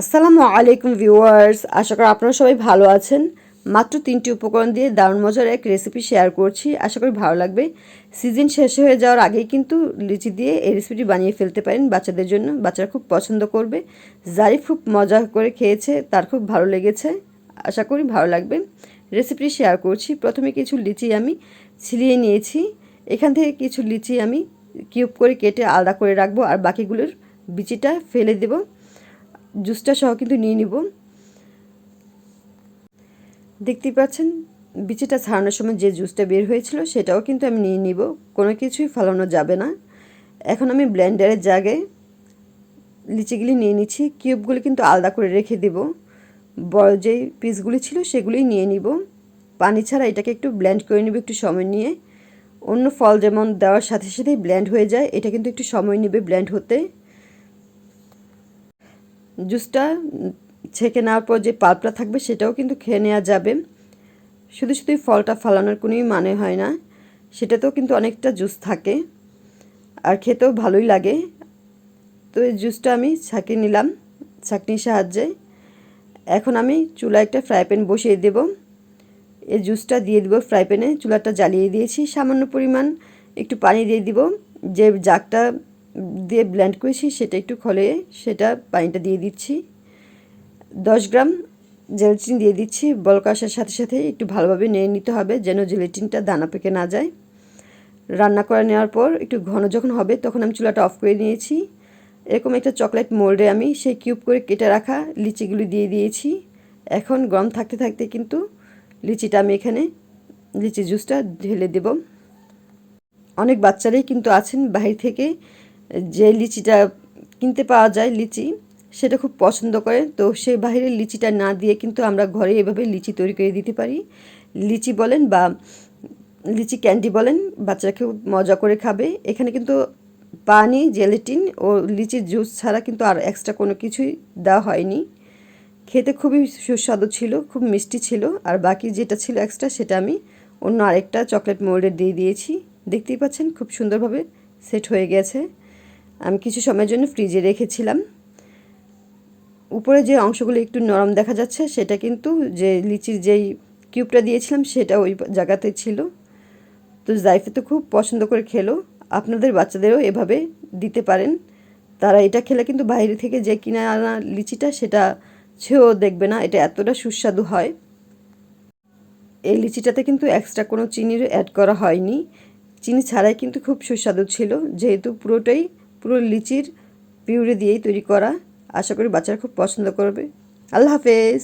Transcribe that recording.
আসসালামু আলাইকুম ভিউয়ার্স, আশা করি আপনারা সবাই ভালো আছেন। মাত্র তিনটি উপকরণ দিয়ে দারুণ মজার এক রেসিপি শেয়ার করছি, আশা করি ভালো লাগবে। সিজন শেষ হয়ে যাওয়ার আগেই কিন্তু লিচি দিয়ে এই রেসিপিটি বানিয়ে ফেলতে পারেন বাচ্চাদের জন্য। বাচ্চারা খুব পছন্দ করবে। জারি খুব মজা করে খেয়েছে, তার খুব ভালো লেগেছে, আশা করি ভালো লাগবে। রেসিপিটি শেয়ার করছি। প্রথমে কিছু লিচি আমি ছিলিয়ে নিয়েছি। এখান থেকে কিছু লিচি আমি কিউব করে কেটে আলাদা করে রাখব, আর বাকিগুলোর বিচিটা ফেলে দেবো। জুসটা সহ কিন্তু নিয়ে নিব। দেখতেই পাচ্ছেন, বিচিটা ছাড়ানোর সময় যে জুসটা বের হয়েছিল সেটাও কিন্তু আমি নিয়ে নিব। কোনো কিছুই ফালানো যাবে না। এখন আমি ব্লেন্ডারের জায়গায় লিচিগুলি নিয়ে নিচ্ছি। কিউবগুলি কিন্তু আলাদা করে রেখে দেব। বড় যেই পিসগুলি ছিল সেগুলি নিয়ে নিব। পানি ছাড়া এটাকে একটু ব্লেন্ড করে নেব একটু সময় নিয়ে। অন্য ফল যেমন দেওয়ার সাথে সাথেই ব্লেন্ড হয়ে যায়, এটা কিন্তু একটু সময় নেবে ব্লেন্ড হতে। জুসটা ছেঁকে নেওয়ার পর যে পাল্পটা থাকবে সেটাও কিন্তু খেয়ে নেওয়া যাবে। শুধু শুধু ফলটা ফালানোর কোনোই মানে হয় না, সেটাতেও কিন্তু অনেকটা জুস থাকে আর খেতেও ভালোই লাগে। তো এই জুসটা আমি ছাঁকিয়ে নিলাম ছাঁকনির সাহায্যে। এখন আমি চুলা একটা ফ্রাই প্যান বসিয়ে দেব। এই জুসটা দিয়ে দেবো ফ্রাই প্যানে। চুলাটা জ্বালিয়ে দিয়েছি সামান্য পরিমাণ। একটু পানি দিয়ে দিব। যে জাগটা দিয়ে ব্ল্যান্ড করেছি, সেটা একটু খলে, সেটা পানিটা দিয়ে দিচ্ছি। দশ গ্রাম জেলেটিন দিয়ে দিচ্ছি, বলক আসার সাথে সাথে একটু ভালোভাবে নিয়ে নিতে হবে যেন জেলেটিনটা দানা পেকে না যায়। রান্না করে নেওয়ার পর একটু ঘন যখন হবে তখন আমি চুলাটা অফ করে নিয়েছি। এরকম একটা চকলেট মোল্ডে আমি সেই কিউব করে কেটে রাখা লিচিগুলি দিয়ে দিয়েছি। এখন গরম থাকতে থাকতে কিন্তু লিচিটা আমি এখানে লিচি জুসটা ঢেলে দেব। অনেক বাচ্চারাই কিন্তু আছেন বাহির থেকে যে লিচিটা কিনতে পাওয়া যায় লিচি, সেটা খুব পছন্দ করে। তো সেই বাহিরের লিচিটা না দিয়ে কিন্তু আমরা ঘরে এভাবে লিচি তৈরি করে দিতে পারি। লিচি বলেন বা লিচি ক্যান্ডি বলেন, বাচ্চারা খুব মজা করে খাবে। এখানে কিন্তু পানি, জেলেটিন ও লিচির জুস ছাড়া কিন্তু আর এক্সট্রা কোনো কিছুই দেওয়া হয়নি। খেতে খুবই সুস্বাদু ছিল, খুব মিষ্টি ছিল। আর বাকি যেটা ছিল এক্সট্রা সেটা আমি অন্য আরেকটা চকলেট মোল্ডে দিয়ে দিয়েছি। দেখতেই পাচ্ছেন, খুব সুন্দরভাবে সেট হয়ে গেছে। আমি কিছু সময়ের জন্য ফ্রিজে রেখেছিলাম। উপরে যে অংশগুলো একটু নরম দেখা যাচ্ছে, সেটা কিন্তু যে লিচির যেই কিউবটা দিয়েছিলাম, সেটা ওই জায়গাতে ছিল। তো জাইফে তো খুব পছন্দ করে খেলো। আপনাদের বাচ্চাদেরও এভাবে দিতে পারেন। তারা এটা খেলে কিন্তু বাইরে থেকে যে কিনে আনা লিচিটা, সেটা ছেও দেখবে না, এটা এতটা সুস্বাদু হয়। এই লিচিটাতে কিন্তু এক্সট্রা কোনো চিনির অ্যাড করা হয়নি। চিনি ছাড়াই কিন্তু খুব সুস্বাদু ছিল। যেহেতু পুরোটাই পুরো লিচির পিউরে দিয়েই তৈরি করা। আশা করি বাচ্চারা খুব পছন্দ করবে। আল্লাহ হাফেজ।